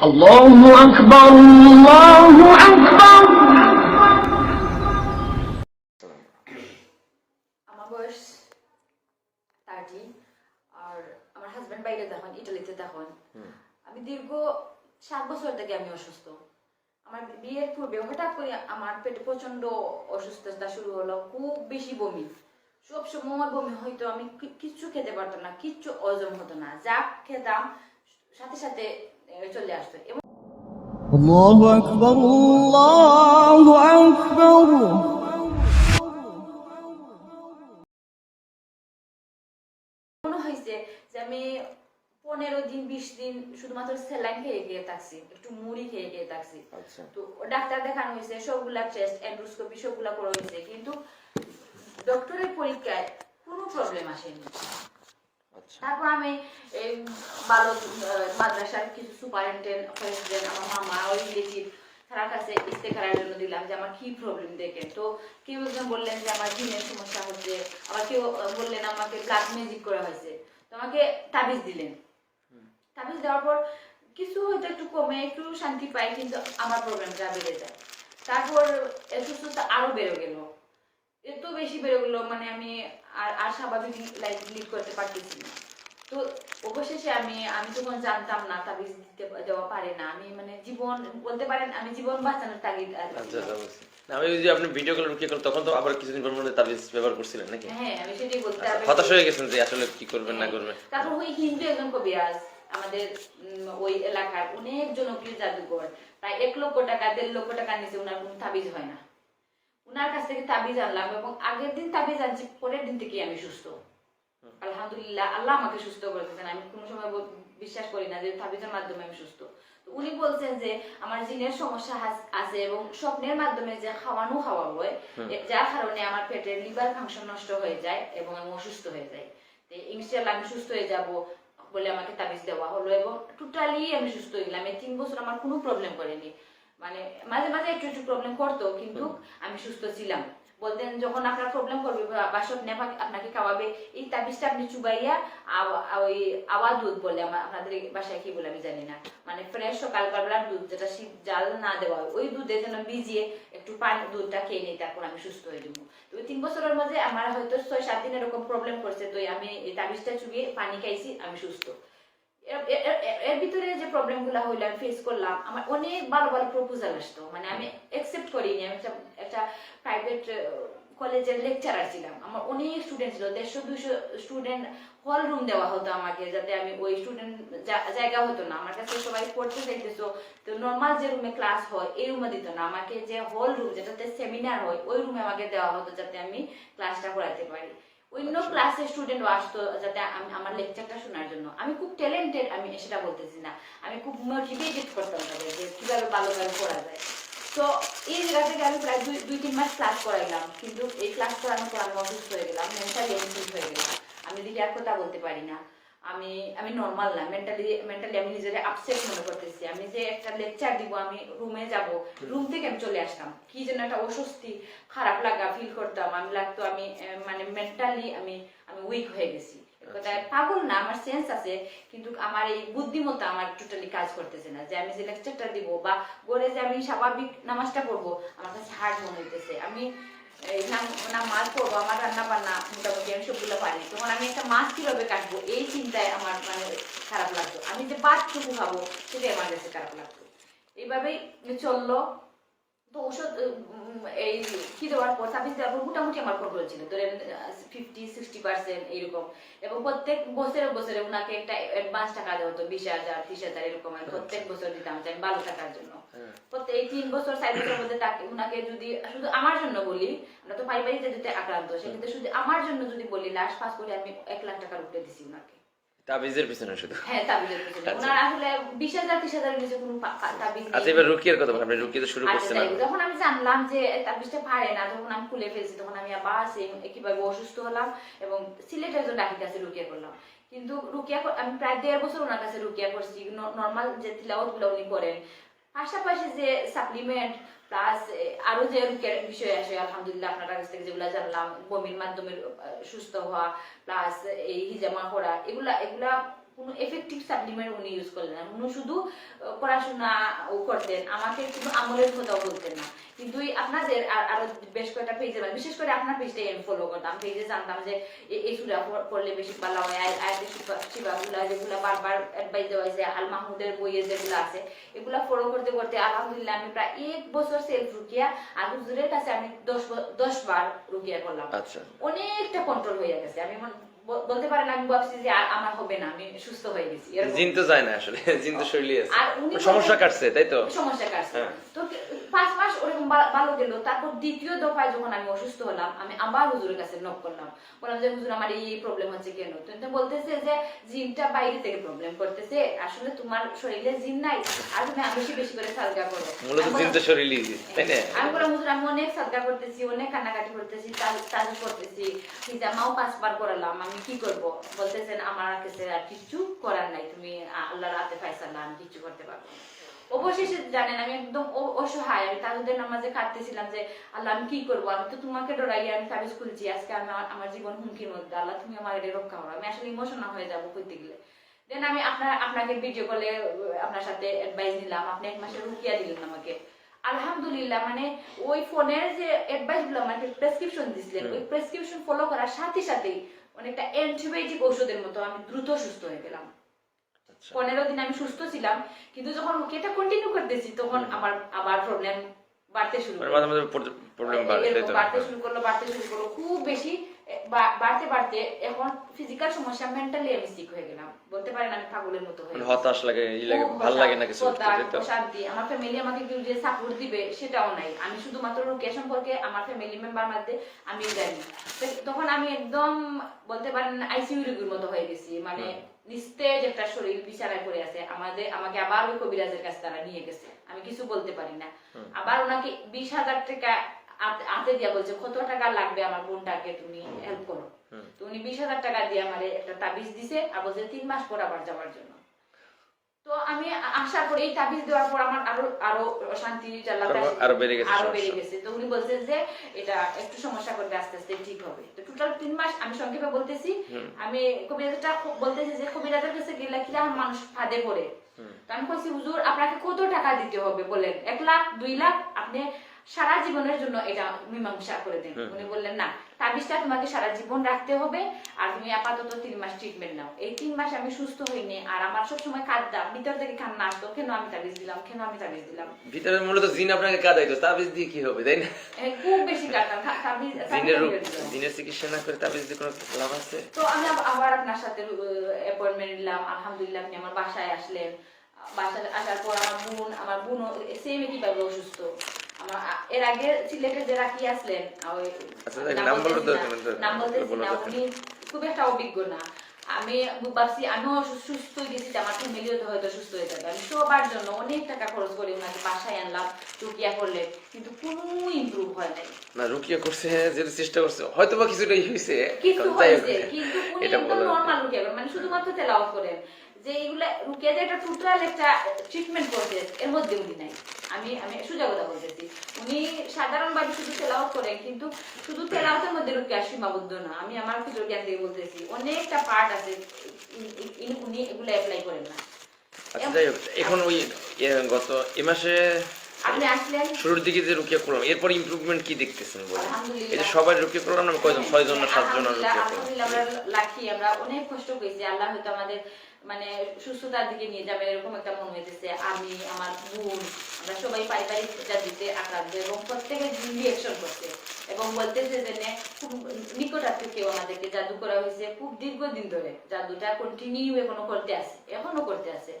الله أكبر الله أكبر আমার বয়স থার্টি আর আমার হাজব্যান্ড বাইরে তখন ইটালিতে তখন আমি দীর্ঘ সাত বছর থেকে আমি অসুস্থ আমার বিয়ের পূর্বে হঠাৎ করে আমার পেটে প্রচন্ড অসুস্থতা শুরু হলো খুব বেশি বমি সব সময় বমি হয়তো আমি কি- কিচ্ছু খেতে পারতাম না কিচ্ছু হজম হতো না যা খেতাম সাথে সাথে আহ, চলে আসতো এবং الله أكبر الله أكبر মনে হয়েছে যে আমি পনেরো দিন বিশ দিন শুধুমাত্র স্যালাইন খেয়ে গিয়ে থাকছি একটু মুড়ি খেয়ে গিয়ে থাকছি আচ্ছা তো ডাক্তার দেখানো হয়েছে সবগুলা টেস্ট এন্ডোস্কোপি সবগুলা করা হয়েছে কিন্তু ডক্টরের পরীক্ষায় কোনো প্রবলেম আসেনি আচ্ছা তারপর আমি এই ভালো মাদ্রাসার কিছু সুপারিনটেন্ডেন্ট প্রেসিডেন্ট আমার মামা ওই রিলেটিভ তার কাছে ইস্তেখারের জন্য দিলাম যে আমার কি প্রবলেম দেখেন। তো কেউ একজন বললেন যে আমার জিনের সমস্যা হচ্ছে আবার কেউ বললেন আমাকে ব্লাড ম্যাজিক করা হয়েছে। তো আমাকে তাবিজ দিলেন। তাবিজ দেওয়ার পর কিছু হয়তো একটু কমে একটু শান্তি পাই কিন্তু আমার প্রবলেমটা বেড়ে যায়। তারপর অসুস্থতা আরও বেড়ে গেল। বেশি বেড়ে গেলো মানে আমি আর আর স্বাভাবিক লাইফ লিড করতে পারতেছি না। তো অবশেষে আমি আমি তখন জানতাম না তাবিজ দিতে দেওয়া পারে না। আমি মানে জীবন বলতে পারেন আমি জীবন বাঁচানোর তাগিদ আর আচ্ছা। আচ্ছা আমি ওই যে আপনি ভিডিও কল রুকিয়ে করলেন তখন তো আবার কিছুদিন পর মনে হয় তাবিজ ব্যবহার করছিলেন নাকি? হ্যাঁ আমি সেটাই বলতে আচ্ছা, হতাশ হয়ে গেছেন যে আসলে কি করবেন না করবেন? তারপর ওই হিন্দু একজন কবিরাজ আমাদের ওই এলাকার অনেক জনপ্রিয় জাদুঘর প্রায় এক লক্ষ টাকা দেড় লক্ষ টাকার নিচে ওনার কোনো তাবিজ হয় না। ওনার কাছ থেকে তাবিজ আনলাম এবং আগের দিন তাবিজ আনছি পরের দিন থেকেই আমি সুস্থ। আলহামদুলিল্লাহ আল্লাহ আমাকে সুস্থ করেছেন আমি কোনো সময় বিশ্বাস করি না যে তাবিজের মাধ্যমে আমি সুস্থ। উনি বলছেন যে আমার জিনের সমস্যা আছে এবং স্বপ্নের মাধ্যমে যে খাওয়ানো খাওয়া হয় যার কারণে আমার পেটের লিভার ফাংশন নষ্ট হয়ে যায় এবং আমি অসুস্থ হয়ে যাই। ইনশাল্লাহ আমি সুস্থ হয়ে যাব বলে আমাকে তাবিজ দেওয়া হলো এবং টোটালি আমি সুস্থ হয়ে গেলাম। এই তিন বছর আমার কোনো প্রবলেম করেনি। মানে মাঝে মাঝে একটু একটু প্রবলেম করতো কিন্তু আমি সুস্থ ছিলাম। বলতেন যখন আপনার প্রবলেম করবে বা বা স্বপ্নে আপনা- আপনাকে খাওয়াবে এই তাবিজটা আপনি চুবাইয়া ওই আওয়া দুধ বলে আমার আপনাদের বাসায় কি বলে আমি জানি না। মানে ফ্রেশ সকালবেলার দুধ যেটা শীত জাল না দেওয়া হয় ওই দুধে যেন ভিজিয়ে একটু পানি দুধটা খেয়ে নিই তারপর আমি সুস্থ হয়ে যাব। তো ওই তিন বছরের মধ্যে আমার হয়তো ছয় সাত দিন এরকম প্রবলেম করছে তো আমি এই তাবিজটা চুবিয়ে পানি খাইছি আমি সুস্থ। এর- ভিতরে যে প্রবলেমগুলা হইল, আমি ফেস করলাম, আমার অনেক ভালো ভালো প্রপোজাল আসতো। মানে আমি একসেপ্ট করিনি, আমি একটা একটা প্রাইভেট কলেজের লেকচারার ছিলাম। আমার অনেক স্টুডেন্ট ছিল, দেড়শো দুশো স্টুডেন্ট হল রুম দেওয়া হতো আমাকে, যাতে আমি ওই স্টুডেন্ট জায়গা হতো না। আমার কাছে সবাই পড়তে চাইতেছো, তো নর্মাল যে রুমে ক্লাস হয়, এই রুমে দিত না। আমাকে যে হল রুম যেটাতে সেমিনার হয়, ওই রুমে আমাকে দেওয়া হতো, যাতে আমি ক্লাসটা করাতে পারি। অন্য ক্লাসের স্টুডেন্ট আসতো যাতে আমি আমার লেকচারটা শোনার জন্য। আমি খুব ট্যালেন্টেড আমি সেটা বলতেছি না। আমি খুব মোটিভেটেড করতাম তাদের যে কীভাবে ভালো ভালো করা যায়। তো এই জায়গা থেকে আমি প্রায় দুই দুই তিন মাস ক্লাস করাইলাম। কিন্তু এই ক্লাস করানোর পর আমি অসুস্থ হয়ে গেলাম মেন্টালি অসুস্থ হয়ে গেলাম। আমি দিকে আর কথা বলতে পারি না আমি আমি নর্মাল না মেন্টালি মেন্টালি আমি নিজের আপসেট মনে করতেছি। আমি যে একটা লেকচার দিব আমি রুমে যাব রুম থেকে আমি চলে আসতাম। কি যেন একটা অস্বস্তি খারাপ লাগা ফিল করতাম। আমি লাগতো আমি মানে মেন্টালি আমি আমি উইক হয়ে গেছি। পাগল না আমার সেন্স আছে কিন্তু আমার এই বুদ্ধিমত্তা আমার টোটালি কাজ করতেছে না। যে আমি যে লেকচারটা দিব বা গড়ে যে আমি স্বাভাবিক নামাজটা পড়ব আমার কাছে হার্ড মনে হইতেছে। আমি এই না মাছ পড়ব আমার রান্না বান্না মোটামুটি আমি সবগুলো পারি। তখন আমি একটা মাছ কীভাবে কাটবো, এই চিন্তায় আমার মানে খারাপ লাগতো। আমি যে বাদটুকু খাব, সেটাই আমার কাছে খারাপ লাগতো। এইভাবেই চলল। তো ওষুধ এই কি দেওয়ার পর সার্ভিস দেওয়ার পর মোটামুটি আমার কন্ট্রোল ছিল। ধরেন ফিফটি সিক্সটি পার্সেন্ট এরকম। এবং প্রত্যেক বছরে বছরে ওনাকে একটা অ্যাডভান্স টাকা দেওয়া হতো বিশ হাজার ত্রিশ হাজার এরকম প্রত্যেক বছর দিতাম আমি ভালো থাকার জন্য। হ্যাঁ। প্রত্যেক এই তিন বছর চার বছরের মধ্যে তাকে ওনাকে যদি শুধু আমার জন্য বলি আমরা তো পারিবারিক যেতে আক্রান্ত সেক্ষেত্রে শুধু আমার জন্য যদি বলি লাস্ট পাস করে আমি এক লাখ টাকার উপরে দিছি ওনাকে। তাবিজের পিছনে শুধু হ্যাঁ তাবিজের পিছনে আচ্ছা। ওনার আসলে বিশ হাজার ত্রিশ হাজারের নিচে কোনো তাবিজ নেই। আচ্ছা এবার রুকিয়ার কথা বলেন। আপনি রুকিয়ে তো শুরু আচ্ছা, করছেন যাই যখন আমি জানলাম যে তাবিজটা পারে না তখন আমি খুলে ফেলছি তখন আমি আবার কীভাবে অসুস্থ হলাম এবং সিলেটের জন্য ডাক্তার কাছে রুকিয়া করলাম কিন্তু রুকিয়া আমি প্রায় দেড় বছর ওনার কাছে রুকিয়া করছি নর্মাল যে তিলাওয়াতগুলো উনি করেন পাশাপাশি যে সাপ্লিমেন্ট প্লাস আরও যে রুকের বিষয় আছে, আলহামদুলিল্লাহ আপনার কাছ থেকে যেগুলো জানলাম, বমির মাধ্যমে সুস্থ হওয়া প্লাস এই হিজামা করা এগুলা এগুলা কোনো এফেক্টিভ সাপ্লিমেন্ট উনি ইউজ করলেন না। উনি শুধু পড়াশোনা ও করতেন। আমাকে আমলের বলতেন না। কিন্তু আপনাদের আর আরও বেশ কয়েকটা পেজে বিশেষ করে আপনার পেজটাই আমি ফলো করতাম। পেজে জানতাম যে এই সুরা পড়লে বেশি ভালো হয়। শিফাগুলা যেগুলা বারবার অ্যাডভাইস দেওয়া হয়েছে আল মাহমুদের বইয়ে যেগুলো আছে এগুলা ফলো করতে করতে আলহামদুলিল্লাহ আমি প্রায় এক বছর সেলফ রুকিয়া আর হুজুরের কাছে আমি দশ দশ বার রুকিয়া করলাম। আচ্ছা। অনেকটা কন্ট্রোল হয়ে গেছে। আমি বলতে পারেন আমি ভাবছি যে আর আমার হবে না আমি সুস্থ হয়ে গেছি। জিন তো যায় না আসলে জিন তো শরীরে আছে সমস্যা কাটছে তাই তো সমস্যা কাটছে হ্যাঁ। তো পাঁচ মাস ওরকম ভালো গেল। তারপর দ্বিতীয় দফায় যখন আমি অসুস্থ হলাম আমি আবার হুজুরের কাছে নক করলাম। বললাম যে হুজুর আমার এই প্রবলেম হচ্ছে কেন? তো তো বলতেছে যে জিনটা বাইরে থেকে প্রবলেম করতেছে। আসলে তোমার শরীরে জিন নাই আর তুমি বেশি বেশি করে সালগা করো। মূলত আমি জিন তো বললাম- শরীরে তাই না? আমি বললাম হুজুর আমি অনেক সাদগা করতেছি অনেক কান্নাকাটি করতেছি তাজ- করতেছি। হিজামাও পাঁচবার করালাম আমি কি করব? বলতেছেন আমার কাছে আর কিছু করার নাই তুমি আল্লাহর হাতে ফাইসাল্লা আমি কিছু করতে পারব না। অবশেষে জানেন আমি একদম অসহায়। আমি তাদের নামাজে কাটতেছিলাম যে আল্লাহ আমি কি করব? আমি তো তোমাকে ডরাই আমি তাবিজ খুলছি। আজকে আমি আমার- আমার জীবন হুমকির মধ্যে। আল্লাহ তুমি আমার এটা রক্ষা করো। আমি আসলে ইমোশনাল হয়ে যাব করতে গেলে। দেন আমি আপনার আপনাকে ভিডিও কলে আপনার সাথে অ্যাডভাইস নিলাম আপনি এক মাসে রুকিয়া দিলেন আমাকে। আলহামদুলিল্লাহ মানে ওই ফোনের যে অ্যাডভাইসগুলো আমাকে প্রেসক্রিপশন দিছিলেন ওই প্রেসক্রিপশন ফলো করার সাথে সাথেই অনেকটা অ্যান্টিবায়োটিক ওষুধের মতো আমি দ্রুত সুস্থ হয়ে গেলাম। পনেরো দিন আমি সুস্থ ছিলাম কিন্তু যখন এটা কন্টিনিউ করতেছি তখন আমার আবার প্রবলেম বাড়তে শুরু মানে প্রবলেম বাড়তে শুরু করল বাড়তে শুরু করল খুব বেশি বাড়তে বাড়তে এখন ফিজিক্যাল সমস্যা মেন্টালি আমি সিক হয়ে গেলাম। বলতে পারেন আমি পাগলের মতো হয়ে মানে হতাশ লাগে ই লাগে ভালো লাগে না কিছু হতাশ, তাই তো? অশান্তি। আমার ফ্যামিলি আমাকে কেউ যে সাপোর্ট দিবে সেটাও নাই। আমি শুধুমাত্র সম্পর্কে আমার ফ্যামিলি মেম্বার মধ্যে আমি জানি। তখন আমি একদম বলতে পারেন আইসিইউ রোগীর মতো হয়ে গেছি। মানে নিস্তেজ একটা শরীর বিছানায় পড়ে আছে। আমাদের আমাকে আবার ওই কবিরাজের কাছে তারা নিয়ে গেছে। আমি কিছু বলতে পারি না। আবার ওনাকে বিশ হাজার টাকা আতে হাতে দিয়া বলছে কত টাকা লাগবে আমার বোনটাকে তুমি হেল্প করো? তো উনি বিশ হাজার টাকা দিয়ে আমার একটা তাবিজ দিছে আর বলছে তিন মাস পর আবার যাওয়ার জন্য। তো আমি আশা করি তাবিজ দেওয়ার পর আমার আরও আরও শান্তি আরো- বেড়ে গেছে আরও বেড়ে গেছে। তো উনি বলছেন যে এটা একটু সমস্যা করবে আস্তে আস্তে ঠিক হবে। তো টোটাল তিন মাস আমি সংক্ষেপে বলতেছি আমি কবিরাজটা বলতেছি যে কবিরাজের কাছে গেলে কীরকম মানুষ ফাঁদে পড়ে। তো আমি বলছি হুজুর আপনাকে কত টাকা দিতে হবে? বলেন এক লাখ দুই লাখ আপনি সারা জীবনের জন্য এটা মীমাংসা করে দেন। উনি বললেন না তাবিজটা তোমাকে সারা জীবন রাখতে হবে আর তুমি আপাতত তিন মাস ট্রিটমেন্ট নাও। এই তিন মাস আমি সুস্থ হইনি আর আমার সবসময় কাঁদতাম। ভিতর থেকে কান্না আসতো কেন আমি তাবিজ দিলাম কেন আমি তাবিজ দিলাম? ভিতরে মূলত জিন আপনাকে কাদাইতো তাবিজ দিয়ে কি হবে তাই না? খুব বেশি কাঁদতাম তাবিজ জিনের চিকিৎসা না করে তাবিজ দিয়ে কোনো লাভ আছে? তো আমি আবার আপনার সাথে অ্যাপয়েন্টমেন্ট নিলাম। আলহামদুলিল্লাহ আপনি আমার বাসায় আসলেন। বাসায় আসার পর আমার বোন আমার বোন সেম কীভাবে অসুস্থ। এর আগে সিলেটে যে রাখি আসলেন আচ্ছা, নাম নাম উনি খুব একটা অভিজ্ঞ না। আমি ভাবছি আমিও সুস্থ গেছি আমার ফ্যামিলিও হয়তো সুস্থ হয়ে যাবে। আমি সবার জন্য অনেক টাকা খরচ করে ওনাকে বাসায় আনলাম টুকিয়া করলে কিন্তু কোনো ইমপ্রুভ হয় নাই। না রুকিয়া করছে যেটা চেষ্টা করছে হয়তো বা কিছুটা হয়েছে হোক, হয়েছে কিন্তু উনি একদম নর্মাল রুকিয়া মানে শুধুমাত্র তেলাওয়াত করেন। যে এইগুলা রুকিয়া যে একটা টোটাল একটা ট্রিটমেন্ট প্রসেস এর মধ্যে উনি নাই। আমি আমি কথা বলতেছি। উনি সাধারণভাবে শুধু তেলাওয়াত করেন কিন্তু শুধু তেলাওয়াতের মধ্যে রুকিয়া সীমাবদ্ধ না। আমি আমার জ্ঞান থেকে বলতেছি অনেকটা পার্ট আছে উনি এগুলো অ্যাপ্লাই করেন না। আচ্ছা এখন ওই গত এ মাসে শুরুর দিকে যে রুকিয়া করলাম এরপর ইমপ্রুভমেন্ট কি দেখতেছেন বলে এই যে সবাই রুকিয়া করলাম না কয়জন ছয়জন না সাতজন আর আলহামদুলিল্লাহ, রুকিয়া করলাম? আলহামদুলিল্লাহ, আমরা লাকি আমরা অনেক কষ্ট করেছি। আল্লাহ হয়তো আমাদের মানে সুস্থতার দিকে নিয়ে যাবে এরকম একটা মনে হইতেছে। আমি আমার বোন আমরা সবাই পারিবারিক দিতে আক্রান্ত এবং প্রত্যেকে রিয়েকশন করছে এবং বলতেছে যে খুব নিকটাত্মীয় কেউ আমাদেরকে জাদু করা হয়েছে খুব দীর্ঘদিন ধরে। জাদুটা কন্টিনিউ এখনও করতে আছে এখনও করতে আছে।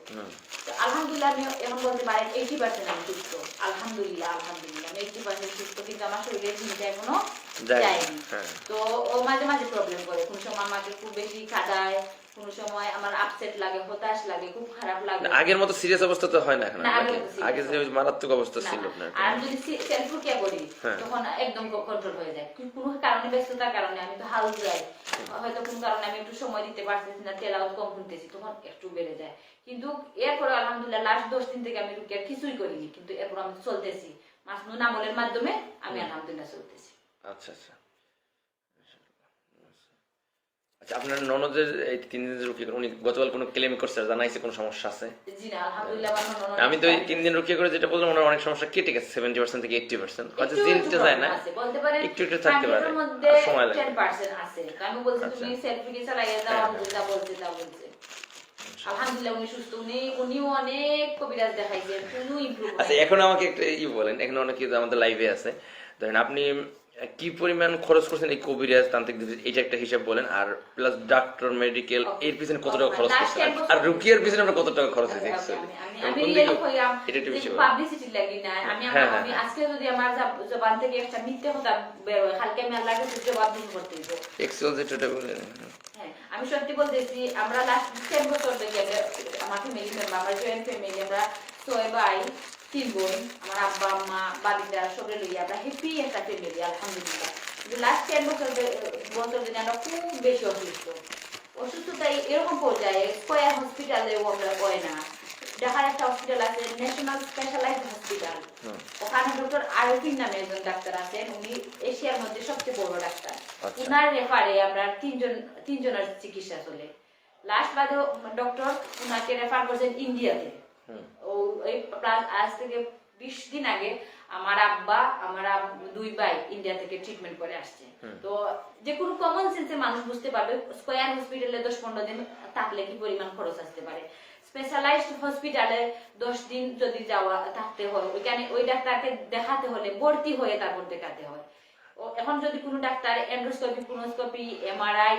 তো আলহামদুলিল্লাহ আমি এখন বলতে পারেন এইটি পার্সেন্ট আমি সুস্থ। আলহামদুলিল্লাহ আলহামদুলিল্লাহ আমি এইটি পার্সেন্ট সুস্থ কিন্তু আমার শরীরের চিন্তা এখনও যায়নি। হ্যাঁ। তো ও মাঝে মাঝে প্রবলেম করে। কোন সময় আমাকে খুব বেশি কাদায় কোন সময় আমার আপসেট লাগে হতাশ লাগে খুব খারাপ লাগে। আগের মতো সিরিয়াস অবস্থা তো হয় না এখন না, আগে যে মারাত্মক অবস্থা ছিল আপনার আর আমি যদি সেলফ রুকিয়া করি হ্যাঁ। তখন একদম কন্ট্রোল হয়ে যায়। কোনো কারণে ব্যস্ততার কারণে আমি তো যাই হয়তো কোন কারণে আমি একটু সময় দিতে পারতেছি না তেলাওয়াত কম শুনতেছি তখন একটু বেড়ে যায়। কিন্তু এরপরে আলহামদুলিল্লাহ লাস্ট দশ দিন থেকে আমি রুকিয়া কিছুই করিনি। কিন্তু এরপর আমি চলতেছি। মাসনুন আমলের মাধ্যমে আমি আলহামদুলিল্লাহ চলতেছি। আচ্ছা আচ্ছা। আচ্ছা আচ্ছা, আপনার ননদের এই তিন দিন রুকিয়ে করে উনি গতকাল কোনো ক্লেম করছে জানাইছে কোনো সমস্যা আছে? আমি তো তিন দিন রুকিয়ে করে যেটা বললাম ওনার অনেক সমস্যা কেটে গেছে সেভেন্টি পার্সেন্ট থেকে এইটটি পার্সেন্ট হয়তো একটু যায় না একটু একটু থাকতে পারে। 100 এর মধ্যে আর সময় লাগে। 10% আছে। তো আমি বলছি আচ্ছা। তুমি সেলফি চালাইয়া দাও হ্যাঁ, বলছে তা বলছে। আলহামদুলিল্লাহ উনি সুস্থ। উনি উনিও অনেক কবিরাজ দেখাইছেন কোনো ইমপ্রুভ আচ্ছা এখন আমাকে একটা ই বলেন এখন অনেকে আমাদের লাইভে আছে। ধরেন আপনি কি পরিমাণ খরচ করছেন এই কবিরাজ তান্ত্রিক এটা একটা হিসাব বলেন আর প্লাস ডাক্তার মেডিকেল এর পিছনে কত টাকা খরচ করছেন? আর- রুকিয়ার পিছনে আপনার কত টাকা খরচ হয়েছে আমি আমি কোন দিকে- এটা একটু বেশি পাবলিসিটি লাগি না। আমি হ্যাঁ, আমার হ্যাঁ, আমি হ্যাঁ। আজকে যদি আমার জবান থেকে একটা মিথ্যে কথা বের হয় কালকে আমি আল্লাহর কাছে জবাব দিতে করতে দিব Excel যেটা বলেন। হ্যাঁ, আমি সত্যি বলতেছি আমরা লাস্ট টেন বছর থেকে আমরা আমার ফ্যামিলি মেম্বার আমার জয়েন্ট ফ্যামিলি আমরা ছয় ভাই তিন বোন আমার আব্বা আম্মা বাড়িটা সবাই লইয়া আমরা হ্যাপি একটা ফ্যামিলি আলহামদুলিল্লাহ। কিন্তু লাস্ট টেন বছর বছর দিনে আমরা খুব বেশি অসুস্থ। অসুস্থতায় এরকম পর্যায়ে স্কয়ার হসপিটালেও আমরা হয় না। ঢাকার একটা হসপিটাল আছে ন্যাশনাল স্পেশালাইজ হসপিটাল ওখানে ডক্টর আরফিন নামে একজন ডাক্তার আছেন উনি এশিয়ার মধ্যে সবচেয়ে বড় ডাক্তার। আচ্ছা। উনার রেফারে আমরা তিনজন তিনজনের চিকিৎসা চলে। লাস্ট বাদে ডক্টর উনাকে রেফার করছেন ইন্ডিয়াতে ও এই প্রায় আজ থেকে বিশ দিন আগে আমার আব্বা আমার দুই ভাই ইন্ডিয়া থেকে ট্রিটমেন্ট করে আসছে। তো যে কোনো কমন সেন্সে মানুষ বুঝতে পারবে স্কয়ার হসপিটালে দশ পনেরো দিন থাকলে কি পরিমাণ খরচ আসতে পারে। স্পেশালাইজড হসপিটালে দশ দিন যদি যাওয়া থাকতে হয় ওইখানে ওই ডাক্তারকে দেখাতে হলে ভর্তি হয়ে তারপর দেখাতে হয়। ও এখন যদি কোনো ডাক্তার এন্ডোস্কোপি কোনোস্কোপি এমআরআই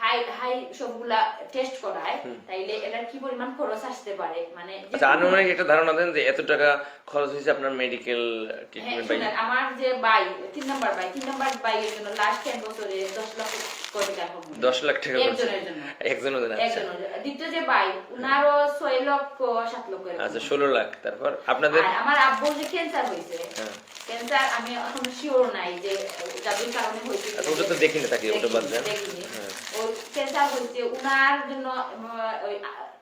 হাই হাই সবগুলা টেস্ট করায় তাইলে এটার কি পরিমাণ খরচ আসতে পারে? মানে আচ্ছা আনুমানিক একটা ধারণা দেন যে এত টাকা খরচ হয়েছে আপনার মেডিকেল হ্যাঁ, ট্রিটমেন্ট বাই আমার যে বাই তিন নম্বর বাই তিন নম্বর বাইয়ের জন্য লাস্ট বছরে দশ লক্ষ কোটি টাকা খরচ। দশ লাখ টাকা একজনের জন্য। একজনের জন্য আচ্ছা। একজনের দ্বিতীয় যে বাই উনারও ছয় লক্ষ সাত লক্ষ। আচ্ছা ষোলো লাখ। তারপর আপনাদের? আমার আব্বু যে ক্যান্সার হয়েছে হ্যাঁ। ক্যান্সার আমি এখন শিওর নাই যে যাদের কারণে হয়েছে। আচ্ছা, ওটা তো দেখিনি তাকে, ওটা বাদ দেন। ক্যান্সার হয়েছে উনার জন্য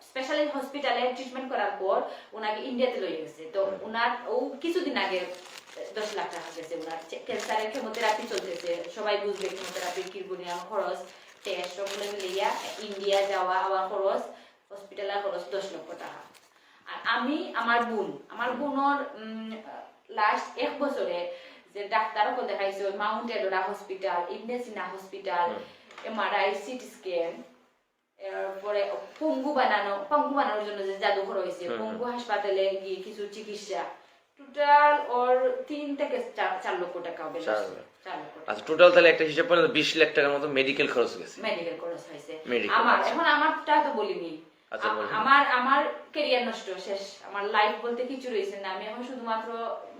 স্পেশালি হসপিটালে ট্রিটমেন্ট করার পর উনাকে ইন্ডিয়াতে লয়ে গেছে। তো উনার ও কিছুদিন আগে দশ লাখ টাকা গেছে উনার। ক্যান্সারের কেমোথেরাপি চলতেছে। সবাই বুঝবে কেমোথেরাপি কিরবনিয়াম খরচ টেস্ট সবগুলো মিলিয়া ইন্ডিয়া যাওয়া আবার খরচ হসপিটালের খরচ দশ লক্ষ টাকা। আর আমি আমার বোন আমার বোনর লাস্ট এক বছরে যে ডাক্তারকে দেখাইছে mount Adora hospital Ibne Sina hospital MRI CT scan এরপরে পঙ্গু বানানো পঙ্গু বানানোর জন্য যে জাদুঘর হয়েছে পঙ্গু হাসপাতালে গিয়ে কিছু চিকিৎসা। টোটাল ওর তিন থেকে চার লক্ষ টাকা হবে। টাকা। আচ্ছা টোটাল তাহলে একটা হিসাব করলে বিশ লাখ টাকার মতো মেডিকেল খরচ গেছে। মেডিকেল খরচ হয়েছে। আমার। এখন আমারটা তো বলিনি। আচ্ছা, বলুন। আমার আমার ক্যারিয়ার নষ্ট শেষ। আমার লাইফ বলতে কিছু রয়েছে না। আমি এখন শুধুমাত্র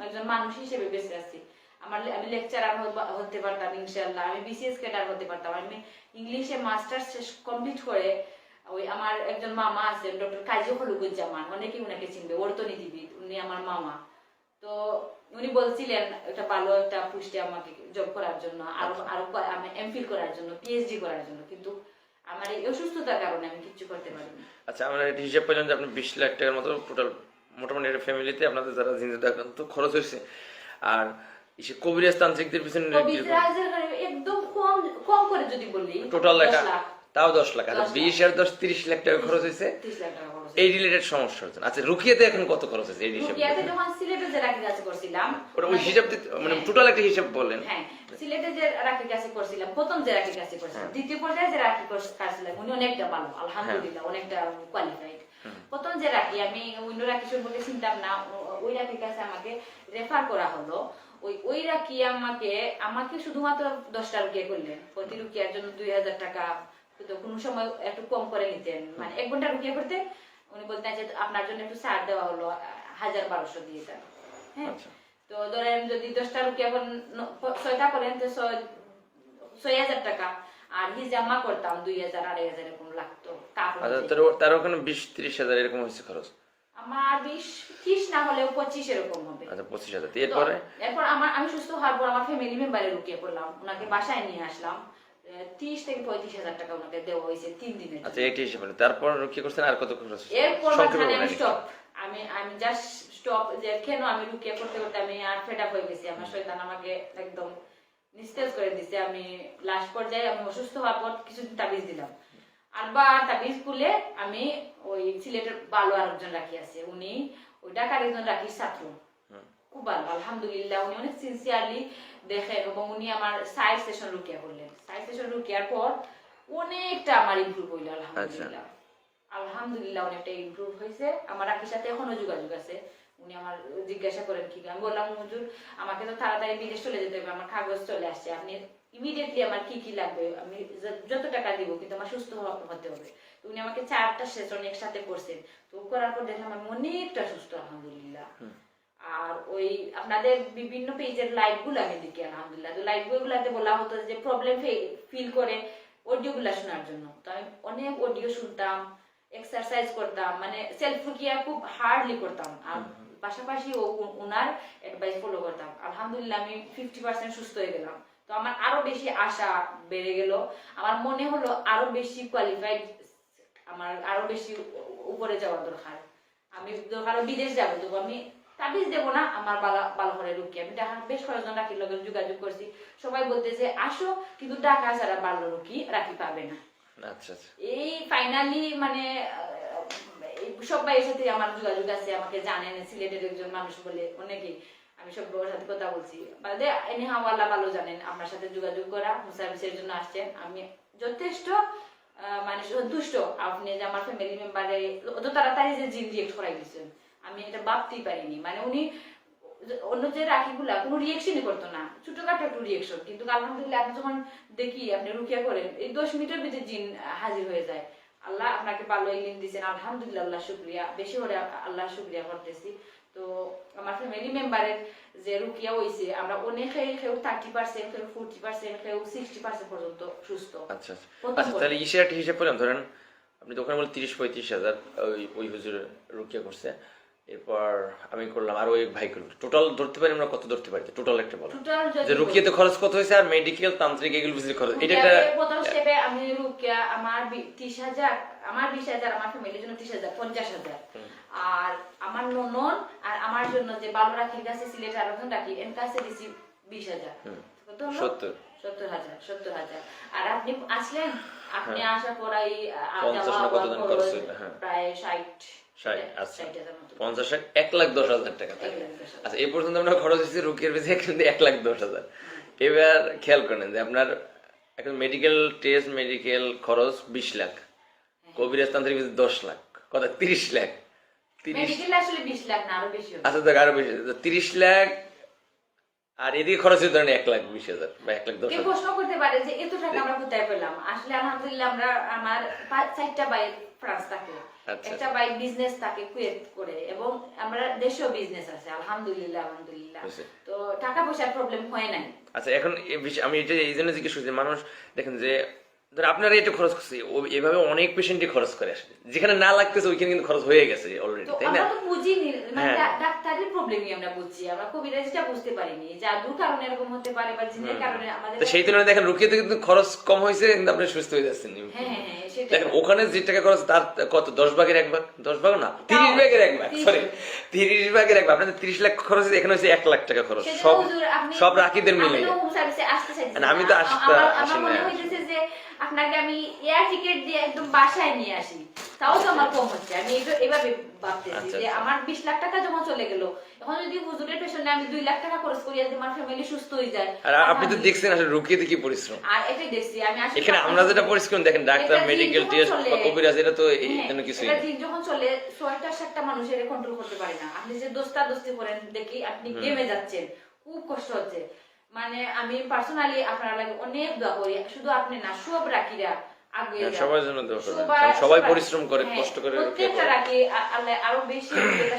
একজন মানুষ হিসেবে বেঁচে আছি। আমার আমি লেকচারার হতে পারতাম ইনশাল্লাহ আমি বিসিএস ক্যাডার হতে পারতাম। আমি ইংলিশে মাস্টার্স শেষ কমপ্লিট করে ওই আমার একজন মামা আছেন ডক্টর কাজী হলুগুজ্জামান অনেকেই উনাকে চিনবে অর্থনীতিবিদ উনি আমার মামা। তো উনি বলছিলেন একটা ভালো একটা পুষ্টি আমাকে জব করার জন্য আরও আরও ক- আমি এমফিল করার জন্য পিএইচডি করার জন্য। কিন্তু আমার এই অসুস্থতার কারণে আমি কিচ্ছু করতে পারিনি। আচ্ছা আমরা একটা হিসাব পেলাম যে আপনি বিশ লাখ টাকার মতো টোটাল মোটামুটি একটা ফ্যামিলিতে আপনাদের যারা জিনিস আক্রান্ত খরচ হয়েছে। আর ইসে কবিরাজ তান্ত্রিকদের পিছনে একদম কম কম করে যদি বলি টোটাল লেখা তাও দশ লাখ। লাখ। বিশ আর দশ তিরিশ লাখ টাকা খরচ হয়েছে। 30 লাখ টাকা খরচ এই রিলেটেড সমস্যা হচ্ছে আচ্ছা রুকিয়াতে এখন কত খরচ হয়েছে এই হিসাব যখন সিলেটে যে রাখি কাছে করছিলাম ওটা ওই হিসাব মানে হ্যাঁ। টোটাল একটা হিসাব বলেন। হ্যাঁ সিলেটে যে রাখি কাছে করছিলাম প্রথম যে রাখি কাছে করছিলাম দ্বিতীয় পর্যায়ে যে রাখি করছিলাম উনি অনেকটা ভালো আলহামদুলিল্লাহ অনেকটা কোয়ালিফাইড প্রথম যে রাখি আমি অন্য রাখি সম্পর্কে চিনতাম না ওই রাখির কাছে আমাকে রেফার করা হলো। ওই ওই রাখি আমাকে আমাকে শুধুমাত্র দশটা রুকিয়া করলেন? প্রতি রুকিয়ার জন্য দুই হাজার টাকা তো কোনো সময় একটু কম করে নিতেন। মানে এক ঘণ্টা রুকিয়া করতে উনি বলতেন যে আপনার জন্য একটু ছাড় দেওয়া হলো হাজার বারোশো দিয়ে দেন। হ্যাঁ? আচ্ছা। তো ধরেন যদি দশটা রুকিয়া ছয়টা করেন তো ছয় হাজার টাকা। আর হিজামা করতাম দুই হাজার আড়াই হাজার এরকম লাগতো আচ্ছা তার ওখানে বিশ তিরিশ হাজার এরকম হয়েছে খরচ? আমার বিশ ত্রিশ না হলেও পঁচিশ এরকম হবে। আচ্ছা এরপরে? এরপর আমার আমি সুস্থ হওয়ার পর আমার ফ্যামিলি মেম্বারে রুকিয়ে পড়লাম। ওনাকে বাসায় নিয়ে আসলাম। ত্রিশ থেকে পঁয়ত্রিশ হাজার টাকা ওনাকে দেওয়া হয়েছে তিন আচ্ছা হিসাব তারপর রুকিয়া করছেন? আর কত খরচ এরপর মাঝখানে আমি স্টপ আমি আমি জাস্ট স্টপ যে কেন আমি রুকিয়া করতে করতে আমি আর ফেড আপ হয়ে গেছি। আমার শয়তান আমাকে একদম নিস্তেজ করে দিছে। আমি লাস্ট পর্যায়ে আমি অসুস্থ হওয়ার পর কিছুদিন তাবিজ দিলাম। খুলে আমি ওই সিলেটের ভালো আরেকজন রাখি আছে উনি ওই ঢাকার একজন রাখির ছাত্র। খুব ভালো আলহামদুলিল্লাহ উনি অনেক সিনসিয়ারলি দেখেন এবং উনি আমার সেশন রুকিয়া করলেন। সেশন রুকিয়ার পর অনেকটা আমার ইমপ্রুভ হইল আলহামদুলিল্লাহ। আলহামদুলিল্লাহ অনেকটা ইমপ্রুভ হয়েছে আমার আকির সাথে এখনও যোগাযোগ আছে। উনি আমার জিজ্ঞাসা করেন কি আমি বললাম হুজুর আমাকে তো তাড়াতাড়ি বিদেশ চলে যেতে হবে আমার কাগজ চলে আসছে। আপনি ইমিডিয়েটলি আমার কি কি লাগবে? আমি যত টাকা দিব কিন্তু আমার সুস্থ হতে হবে। উনি আমাকে চারটা সেশন একসাথে করছেন। তো করার পর দেখলাম আমি অনেকটা সুস্থ আলহামদুলিল্লাহ। আর ওই আপনাদের বিভিন্ন পেজের লাইভগুলো আমি দেখি আলহামদুলিল্লাহ। তো লাইভ গুলাতে বলা হতো যে প্রবলেম ফিল করে অডিও গুলা শোনার জন্য। তো আমি অনেক অডিও শুনতাম এক্সারসাইজ করতাম মানে সেলফ রুকিয়া খুব হার্ডলি করতাম। আর পাশাপাশি ও উ- অ্যাডভাইস ফলো করতাম। আলহামদুলিল্লাহ আমি ফিফটি পার্সেন্ট সুস্থ হয়ে গেলাম। তো আমার আরও বেশি আশা বেড়ে গেল। আমার মনে হলো আরও বেশি কোয়ালিফাইড আমার আরও বেশি উপরে যাওয়া দরকার। আমি দরকার বিদেশ যাব তবু আমি তাবিজ দেবো না আমার বালা ভালো করে রুকি আমি ঢাকা বেশ কয়েকজন রাখির লগে যোগাযোগ করছি। সবাই বলতেছে আসো কিন্তু টাকা ছাড়া ভালো রুকি রাখি পাবে না। আচ্ছা আচ্ছা। এই ফাইনালি মানে সবাই সাথে আমার যোগাযোগ আছে আমাকে জানেন সিলেটের একজন মানুষ বলে অনেকেই। আমি সব ওর সাথে কথা বলছি। বাদে এনে হাওয়ালা ভালো জানেন, আমার সাথে যোগাযোগ করা সার্ভিসের জন্য আসছেন। আমি যথেষ্ট মানে সন্তুষ্ট, আপনি যে আমার ফ্যামিলি মেম্বারে অত তাড়াতাড়ি যে জিন রিয়েক্ট করাই দিচ্ছেন আমি এটা ভাবতেই পারিনি। মানে উনি, অন্য যে রাখিগুলা, কোনো রিয়েকশনই করতো না। ছোটখাটো একটু রিয়েকশন কিন্তু আলহামদুলিল্লাহ, আপনি যখন দেখি, আপনি রুকিয়া করেন, এই দশ মিনিটের ভিতরে জিন হাজির হয়ে যায়। আল্লাহ আপনাকে ভালো ইলিম দিয়েছেন, আলহামদুলিল্লাহ, আল্লাহ শুক্রিয়া। বেশি করে আল্লাহ শুক্রিয়া করতেছি। তো আমার ফ্যামিলি মেম্বারের যে রুকিয়া হয়েছে আমরা অনেকেই কেউ থার্টি পার্সেন্ট কেউ ফোরটি পার্সেন্ট কেউ সিক্সটি পার্সেন্ট পর্যন্ত সুস্থ। আচ্ছা আচ্ছা। আচ্ছা তাহলে ইসের একটা হিসাব করলাম ধরেন আপনি দোকানে ওখানে বলে তিরিশ পঁয়ত্রিশ হাজার ওই ওই হুজুর রুকিয়া করছে। এরপর আমি করলাম আর ওই ভাই করল। টোটাল ধরতে পারি আমরা কত ধরতে পারি? টোটাল একটা বলো। যে রুকিয়াতে খরচ কত হয়েছে আর মেডিকেল তান্ত্রিক এগুলো বুঝলে খরচ। এটা একটা প্রথম স্টেপে আমি রুকিয়া আমার ত্রিশ হাজার আমার বিশ হাজার আমার ফ্যামিলির জন্য ত্রিশ হাজার পঞ্চাশ হাজার। আর আমার ননন আর আমার জন্য যে বালো রাখির কাছে সিলেটে আরেকজন রাখি এর কাছে দিছি বিশ হাজার। কত হলো? সত্তর। সত্তর হাজার সত্তর হাজার। আর আপনি আসলেন? আপনি আসার পর এই আ- পঞ্চাশ যাওয়া হ্যাঁ। প্রায় ষাট ষাট আচ্ছা। পঞ্চাশ ষাট এক লাখ দশ হাজার টাকা থাকে। আচ্ছা এই পর্যন্ত আমরা খরচ হয়েছে রুকিয়ার পিছিয়ে কিন্তু এক লাখ দশ হাজার। এবার খেয়াল করেন যে আপনার এখন মেডিকেল টেস্ট মেডিকেল খরচ বিশ লাখ। কবিরাজ তান্ত্রিক দশ লাখ। কথা তিরিশ লাখ। তিরিশ বিশ লাখ না বেশি আচ্ছা দেখ আরও বেশি। তিরিশ লাখ আর এদিকে খরচ হয়ে ধরেন এক লাখ বিশ হাজার বা এক লাখ দশ হাজার। প্রশ্ন করতে পারে যে এত টাকা আমরা কোথায় পেলাম? আসলে আলহামদুলিল্লাহ আমরা আমার চারটা বাইক ফ্রান্স থাকে। একটা বাইক বিজনেস থাকে কুয়েত করে এবং আমরা দেশীয় বিজনেস আছে আলহামদুলিল্লাহ আলহামদুলিল্লাহ। তো টাকা পয়সার প্রবলেম হয় নাই। আচ্ছা এখন আমি এটা এই জন্য জিজ্ঞেস করছি মানুষ দেখেন যে ধর আপনারা এটা খরচ করছে এভাবে অনেক পেশেন্টই খরচ করে আসলে যেখানে না লাগতেছে ওইখানে কিন্তু খরচ হয়ে গেছে অলরেডি তাই না? বুঝিনি মানে হ্যাঁ। ডাক্তারের প্রবলেমই আমরা বুঝছি আমরা কবিরাজিটা বুঝতে পারিনি জাদুর কারণে এরকম হতে পারে বা জিনের কারণে আমাদের তো সেই তুলনায় দেখেন রুকিয়াতে কিন্তু খরচ কম হয়েছে কিন্তু আপনি সুস্থ হয়ে যাচ্ছেন হ্যাঁ হ্যাঁ হ্যাঁ দেখেন ওখানে যে টাকা খরচ তার কত দশ ভাগের এক ভাগ? দশ ভাগ না তিরিশ ভাগের এক ভাগ সরি। তিরিশ ভাগের এক ভাগ। আপনাদের তিরিশ লাখ খরচ এখানে হচ্ছে এক লাখ টাকা খরচ। সব সব রাখিদের মিলে। আমি তো আসতে আমার- আসি মনে না। আপনাকে আমি এয়ার টিকেট দিয়ে একদম বাসায় নিয়ে আসি। তাও তো আমার কম হচ্ছে। আমি এভাবে ভাবতেছি আচ্ছা, যে আচ্ছা। আমার বিশ লাখ টাকা জমা চলে গেল। এখন যদি হুজুরের পেছনে আমি দুই লাখ টাকা খরচ করি আর আমার ফ্যামিলি সুস্থ হয়ে যায় আর আপনি তো দেখছেন আসলে রুকিয়াতে কি পরিশ্রম। আর এটাই দেখছি আমি আসলে এখানে আমরা যেটা পরিশ্রম দেখেন ডাক্তার মেডিকেল টেস্ট চলে- বা কবিরাজ এটা তো হ্যাঁ, জন্য কিছুই এটা দিন যখন চলে ছয়টা সাতটা মানুষের কন্ট্রোল করতে পারে না। আপনি যে দোস্তা দোস্তি করেন দেখি আপনি গেমে যাচ্ছেন খুব কষ্ট হচ্ছে। মানে আমি পার্সোনালি আপনার লাগে অনেক দোয়া করি শুধু আপনি না সব রাখিরা হ্যাঁ। সবার জন্য দোয়া। সবাই পরিশ্রম করে, হ্যাঁ, কষ্ট করে প্রত্যেকটা রাখি আল্লাহ আরও বেশি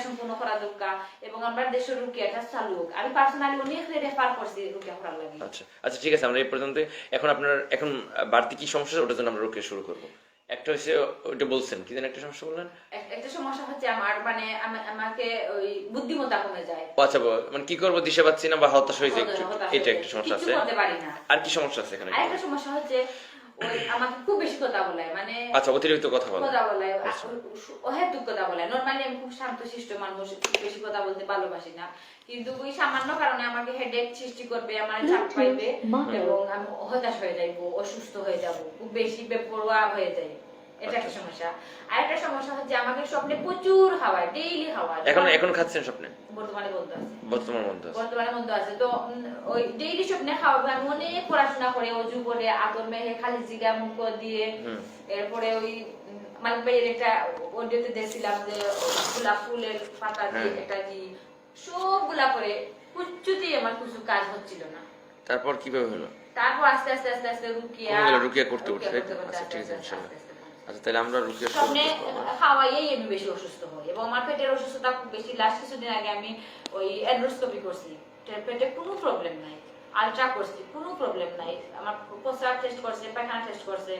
সম্পূর্ণ করা দরকার এবং আমরা দেশের রুকিয়াটা চালু হোক। আমি পার্সোনালি অনেক রেফার করছি রুকিয়া করার লাগে আচ্ছা আচ্ছা ঠিক আছে আমরা এই পর্যন্ত এখন আপনার এখন বাড়তি কি সমস্যা ওটার জন্য আমরা রুকিয়া শুরু করব একটা হচ্ছে ওইটা বলছেন কি যেন একটা সমস্যা বললেন? একটা সমস্যা হচ্ছে আমার মানে আমাকে ওই বুদ্ধিমত্তা কমে যায়। আচ্ছা মানে কি করব দিশা পাচ্ছি না বা হতাশ হয়েছে একটু এটা একটা সমস্যা আছে। আর কি সমস্যা আছে এখানে? আরেকটা সমস্যা হচ্ছে ওই আমাকে খুব বেশি কথা বলে মানে আচ্ছা অতিরিক্ত কথা বলে। কথা বলে অহেতুক কথা বলে। নরমালি আমি খুব শান্তশিষ্ট মানুষ খুব বেশি কথা বলতে ভালোবাসি না। কিন্তু ওই সামান্য কারণে আমাকে হেডেক সৃষ্টি করবে আমার চাপ পাইবে এবং আমি হতাশ হয়ে যাইবো অসুস্থ হয়ে যাব খুব বেশি বেপরোয়া হয়ে যাই। এটা একটা সমস্যা। আর একটা সমস্যা হচ্ছে আমাকে স্বপ্নে প্রচুর ডেইলি খাওয়ায় এখন এখন খাচ্ছেন স্বপ্নে? বর্তমানে বন্ধ আছে। বর্তমান মধ্যে আছে। বর্তমানে বন্ধ আছে। তো ওই ডেইলি স্বপ্নে আমি অনেক পড়াশোনা করে অজু করে আতর মেখে খালি জিগা মুখ দিয়ে। এরপরে ওই মালিক ভাইয়ের একটা অডিওতে দেখছিলাম যে গোলাপ ফুলের পাতা দিয়ে হ্যাঁ। কি সবগুলা করে আমার কিছু কাজ হচ্ছিল না। তারপর কীভাবে হলো? তারপর আস্তে আস্তে আস্তে আস্তে রুকিয়া রুকিয়া করতে করতে আচ্ছা, ঠিক আছে, ইনশাআল্লাহ। আচ্ছা তাহলে আমরা রুকিয়া সামনে খাওয়াইয়েই আমি বেশি অসুস্থ হই এবং আমার পেটের অসুস্থতা খুব বেশি। লাস্ট কিছুদিন আগে আমি ওই অ্যান্ড্রোস্কোপি করছি। পেটে কোনো প্রবলেম নাই। আলট্রা করছি কোনো প্রবলেম নাই। আমার প্রস্রাব টেস্ট করছে পায়খানা টেস্ট করছে।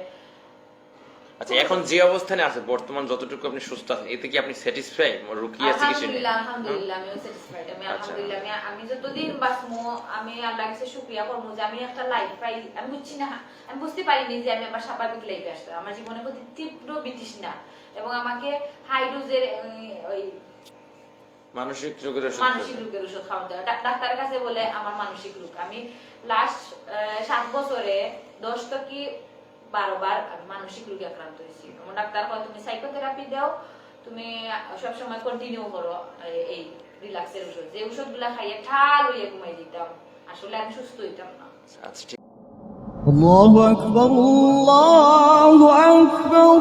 আচ্ছা এখন যে অবস্থানে আছে বর্তমান যতটুকু আপনি সুস্থ আছেন এতে কি আপনি স্যাটিসফাই রুকিয়া চিকিৎসা নিয়ে আলহামদুলিল্লাহ আমি স্যাটিসফাইড আমি আচ্ছা। আলহামদুলিল্লাহ আমি আমি যতদিন আমি আল্লাহ কাছে শুকরিয়া করব যে আমি একটা লাইফ পাই। আমি বুঝছি না আমি বুঝতে পারিনি যে আমি আবার স্বাভাবিক লাইফে আমার জীবনের প্রতি তীব্র বিতৃষ্ণা এবং আমাকে হাই ডোজের ওই মানসিক রোগের ওষুধ মানসিক রোগের ওষুধ খাওয়াতে ডাক্তারের কাছে বলে আমার মানসিক রোগ। আমি লাস্ট সাত বছরে দশ থেকে বারো বার আমি মানসিক রোগে আক্রান্ত হয়েছি আমার ডাক্তার কয় তুমি সাইকোথেরাপি দাও তুমি সবসময় কন্টিনিউ করো এ- এই রিল্যাক্সের ওষুধ যে ওষুধ গুলা খাইয়ে ঠাল হইয়ে ঘুমাই দিতাম আসলে আমি সুস্থ হইতাম না আচ্ছা ঠিক الله أكبر الله أكبر